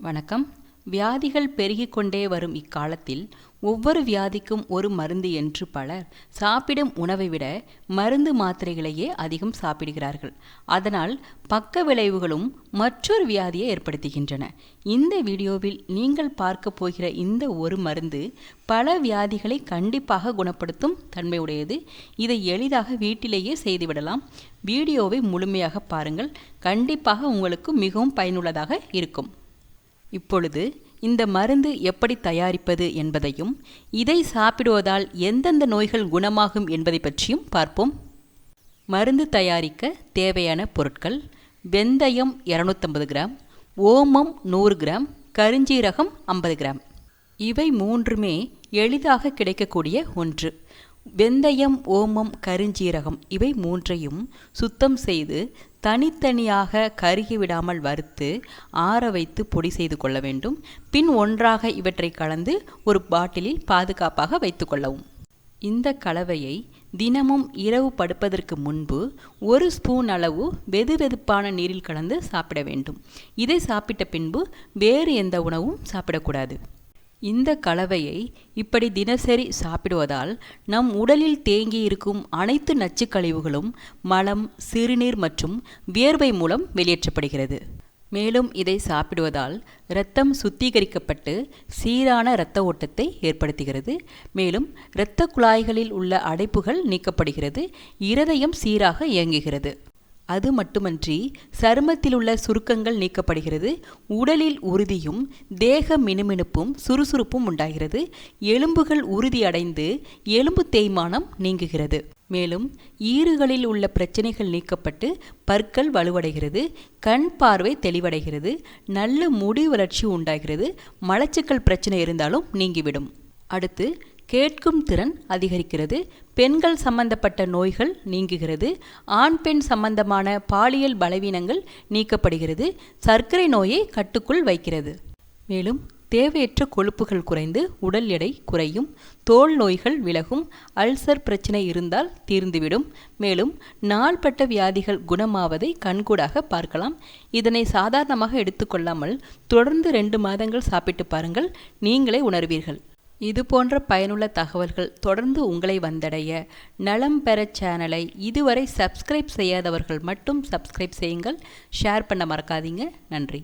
வணக்கம். வியாதிகள் பெருகிக் கொண்டே வரும் இக்காலத்தில் ஒவ்வொரு வியாதிக்கும் ஒரு மருந்து என்று பலர் சாப்பிடும் உணவை விட மருந்து மாத்திரைகளையே அதிகம் சாப்பிடுகிறார்கள். அதனால் பக்க விளைவுகளும் மற்றொரு வியாதியை ஏற்படுத்துகின்றன. இந்த வீடியோவில் நீங்கள் பார்க்க போகிற இந்த ஒரு மருந்து பல வியாதிகளை கண்டிப்பாக குணப்படுத்தும் தன்மையுடையது. இதை எளிதாக வீட்டிலேயே செய்துவிடலாம். வீடியோவை முழுமையாக பாருங்கள். கண்டிப்பாக உங்களுக்கு மிகவும் பயனுள்ளதாக இருக்கும். இப்பொழுது இந்த மருந்து எப்படி தயாரிப்பது என்பதையும் இதை சாப்பிடுவதால் எந்தெந்த நோய்கள் குணமாகும் என்பதை பற்றியும் பார்ப்போம். மருந்து தயாரிக்க தேவையான பொருட்கள் வெந்தயம் இரநூத்தம்பது கிராம் ஓமம் நூறு கிராம் கருஞ்சீரகம் ஐம்பது கிராம். இவை மூன்றுமே எளிதாக கிடைக்கக்கூடிய ஒன்று. வெந்தயம் ஓமம் கருஞ்சீரகம் இவை மூன்றையும் சுத்தம் செய்து தனித்தனியாக கருகி விடாமல் வறுத்து ஆற வைத்து பொடி செய்து கொள்ள வேண்டும். பின் ஒன்றாக இவற்றை கலந்து ஒரு பாட்டிலில் பாதுகாப்பாக வைத்துக்கொள்ளவும் இந்த கலவையை தினமும் இரவு படுப்பதற்கு முன்பு ஒரு ஸ்பூன் அளவு வெது வெதுப்பான நீரில் கலந்து சாப்பிட வேண்டும். இதை சாப்பிட்ட பின்பு வேறு எந்த உணவும் சாப்பிடக்கூடாது. இந்த கலவையை இப்படி தினசரி சாப்பிடுவதால் நம் உடலில் தேங்கி இருக்கும் அனைத்து நச்சுக்கழிவுகளும் மலம் சிறுநீர் மற்றும் வியர்வை மூலம் வெளியேற்றப்படுகிறது. மேலும் இதை சாப்பிடுவதால் இரத்தம் சுத்திகரிக்கப்பட்டு சீரான இரத்த ஓட்டத்தை ஏற்படுத்துகிறது. மேலும் இரத்த குழாய்களில் உள்ள அடைப்புகள் நீக்கப்படுகிறது. இருதயம் சீராக இயங்குகிறது. அது மட்டுமன்றி சருமத்தில் உள்ள சுருக்கங்கள் நீக்கப்படுகிறது. உடலில் உறுதியும் தேக மினுமினுப்பும் சுறுசுறுப்பும் உண்டாகிறது. எலும்புகள் உறுதியடைந்து எலும்பு தேய்மானம் நீங்குகிறது. மேலும் ஈறுகளில் உள்ள பிரச்சனைகள் நீக்கப்பட்டு பற்கள் வலுவடைகிறது கண் பார்வை தெளிவடைகிறது நல்ல முடி வளர்ச்சி உண்டாகிறது மலச்சிக்கல் பிரச்சனை இருந்தாலும் நீங்கிவிடும். அடுத்து கேட்கும் திறன் அதிகரிக்கிறது பெண்கள் சம்பந்தப்பட்ட நோய்கள் நீங்குகிறது ஆண் பெண் சம்பந்தமான பாலியல் பலவீனங்கள் நீக்கப்படுகிறது சர்க்கரை நோயை கட்டுக்குள் வைக்கிறது. மேலும் தேவையற்ற கொழுப்புகள் குறைந்து உடல் எடை குறையும் தோல் நோய்கள் விலகும் அல்சர் பிரச்சனை இருந்தால் தீர்ந்துவிடும். மேலும் நாள்பட்ட வியாதிகள் குணமாவதை கண்கூடாக பார்க்கலாம். இதனை சாதாரணமாக எடுத்துக்கொள்ளாமல் தொடர்ந்து ரெண்டு மாதங்கள் சாப்பிட்டு பாருங்கள் நீங்களே உணர்வீர்கள். இது போன்ற பயனுள்ள தகவல்கள் தொடர்ந்து உங்களை வந்தடைய நலம் பெற சேனலை இதுவரை சப்ஸ்கிரைப் செய்யாதவர்கள் மட்டும் சப்ஸ்கிரைப் செய்யுங்கள். ஷேர் பண்ண மறக்காதீங்க. நன்றி.